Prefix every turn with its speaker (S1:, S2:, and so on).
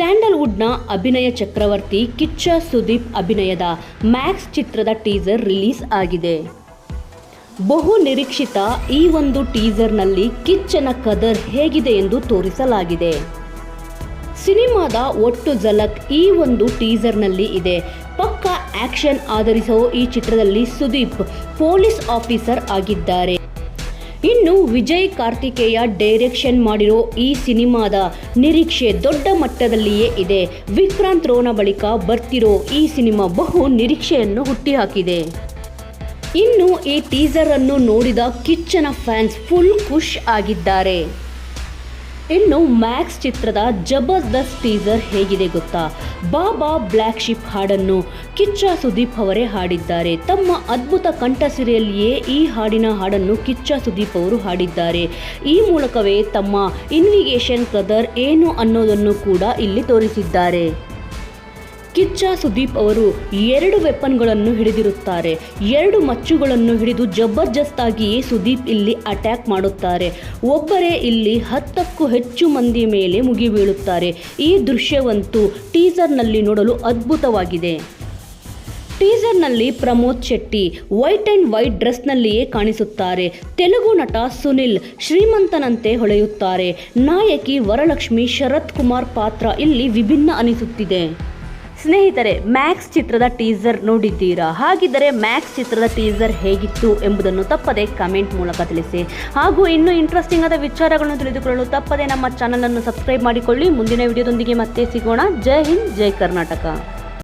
S1: ಸ್ಯಾಂಡಲ್ವುಡ್ನ ಅಭಿನಯ ಚಕ್ರವರ್ತಿ ಕಿಚ್ಚ ಸುದೀಪ್ ಅಭಿನಯದ ಮ್ಯಾಕ್ಸ್ ಚಿತ್ರದ ಟೀಸರ್ ರಿಲೀಸ್ ಆಗಿದೆ. ಬಹು ನಿರೀಕ್ಷಿತ ಈ ಒಂದು ಟೀಸರ್ನಲ್ಲಿ ಕಿಚ್ಚನ ಕದರ್ ಹೇಗಿದೆ ಎಂದು ತೋರಿಸಲಾಗಿದೆ. ಸಿನಿಮಾದ ಒಟ್ಟು ಝಲಕ್ ಈ ಒಂದು ಟೀಸರ್ನಲ್ಲಿ ಇದೆ. ಪಕ್ಕ ಆಕ್ಷನ್ ಆಧರಿಸೋ ಈ ಚಿತ್ರದಲ್ಲಿ ಸುದೀಪ್ ಪೊಲೀಸ್ ಆಫೀಸರ್ ಆಗಿದ್ದಾರೆ. ಇನ್ನು ವಿಜಯ್ ಕಾರ್ತಿಕೇಯ ಡೈರೆಕ್ಷನ್ ಮಾಡಿರೋ ಈ ಸಿನಿಮಾದ ನಿರೀಕ್ಷೆ ದೊಡ್ಡ ಮಟ್ಟದಲ್ಲಿಯೇ ಇದೆ. ವಿಕ್ರಾಂತ್ ರೋಣ ಬಳಿಕ ಬರ್ತಿರೋ ಈ ಸಿನಿಮಾ ಬಹು ನಿರೀಕ್ಷೆಯನ್ನು ಹುಟ್ಟಿಹಾಕಿದೆ. ಇನ್ನು ಈ ಟೀಸರ್ ಅನ್ನು ನೋಡಿದ ಕಿಚ್ಚನ ಫ್ಯಾನ್ಸ್ ಫುಲ್ ಖುಷ್ ಆಗಿದ್ದಾರೆ. ಇನ್ನು ಮ್ಯಾಕ್ಸ್ ಚಿತ್ರದ ಜಬರ್ದಸ್ತ್ ಟೀಸರ್ ಹೇಗಿದೆ ಗೊತ್ತಾ? ಬಾಬಾ ಬ್ಲ್ಯಾಕ್ ಶಿಪ್ ಹಾಡನ್ನು ಕಿಚ್ಚ ಸುದೀಪ್ ಅವರೇ ಹಾಡಿದ್ದಾರೆ. ತಮ್ಮ ಅದ್ಭುತ ಕಂಠಸಿರಿಯಲ್ಲಿಯೇ ಈ ಹಾಡಿನ ಹಾಡನ್ನು ಕಿಚ್ಚ ಸುದೀಪ್ ಅವರು ಹಾಡಿದ್ದಾರೆ. ಈ ಮೂಲಕವೇ ತಮ್ಮ ಇನ್ವಿಗೇಷನ್ ಕದರ್ ಏನು ಅನ್ನೋದನ್ನು ಕೂಡ ಇಲ್ಲಿ ತೋರಿಸಿದ್ದಾರೆ. ಕಿಚ್ಚ ಸುದೀಪ್ ಅವರು ಎರಡು ವೆಪನ್ಗಳನ್ನು ಹಿಡಿದಿರುತ್ತಾರೆ. ಎರಡು ಮಚ್ಚುಗಳನ್ನು ಹಿಡಿದು ಜಬರ್ದಸ್ತ್ ಆಗಿಯೇ ಸುದೀಪ್ ಇಲ್ಲಿ ಅಟ್ಯಾಕ್ ಮಾಡುತ್ತಾರೆ. ಒಬ್ಬರೇ ಇಲ್ಲಿ ಹತ್ತಕ್ಕೂ ಹೆಚ್ಚು ಮಂದಿ ಮೇಲೆ ಮುಗಿಬೀಳುತ್ತಾರೆ ಈ ದೃಶ್ಯವಂತೂ ಟೀಸರ್ನಲ್ಲಿ ನೋಡಲು ಅದ್ಭುತವಾಗಿದೆ. ಟೀಸರ್ನಲ್ಲಿ Pramod Shetty white and white ಡ್ರೆಸ್ನಲ್ಲಿಯೇ ಕಾಣಿಸುತ್ತಾರೆ. ತೆಲುಗು ನಟ ಸುನಿಲ್ ಶ್ರೀಮಂತನಂತೆ ಹೊಳೆಯುತ್ತಾರೆ. ನಾಯಕಿ ವರಲಕ್ಷ್ಮಿ ಶರತ್ ಕುಮಾರ್ ಪಾತ್ರ ಇಲ್ಲಿ ವಿಭಿನ್ನ ಅನಿಸುತ್ತಿದೆ. ಸ್ನೇಹಿತರೆ, ಮ್ಯಾಕ್ಸ್ ಚಿತ್ರದ ಟೀಸರ್ ನೋಡಿದ್ದೀರಾ? ಹಾಗಿದ್ದರೆ ಮ್ಯಾಕ್ಸ್ ಚಿತ್ರದ ಟೀಸರ್ ಹೇಗಿತ್ತು ಎಂಬುದನ್ನು ತಪ್ಪದೆ ಕಮೆಂಟ್ ಮೂಲಕ ತಿಳಿಸಿ. ಹಾಗೂ ಇನ್ನೂ ಇಂಟ್ರೆಸ್ಟಿಂಗ್ ಆದ ವಿಚಾರಗಳನ್ನು ತಿಳಿದುಕೊಳ್ಳಲು ತಪ್ಪದೆ ನಮ್ಮ ಚಾನಲನ್ನು ಸಬ್ಸ್ಕ್ರೈಬ್ ಮಾಡಿಕೊಳ್ಳಿ. ಮುಂದಿನ ವಿಡಿಯೋದೊಂದಿಗೆ ಮತ್ತೆ ಸಿಗೋಣ. ಜೈ ಹಿಂದ್, ಜೈ ಕರ್ನಾಟಕ.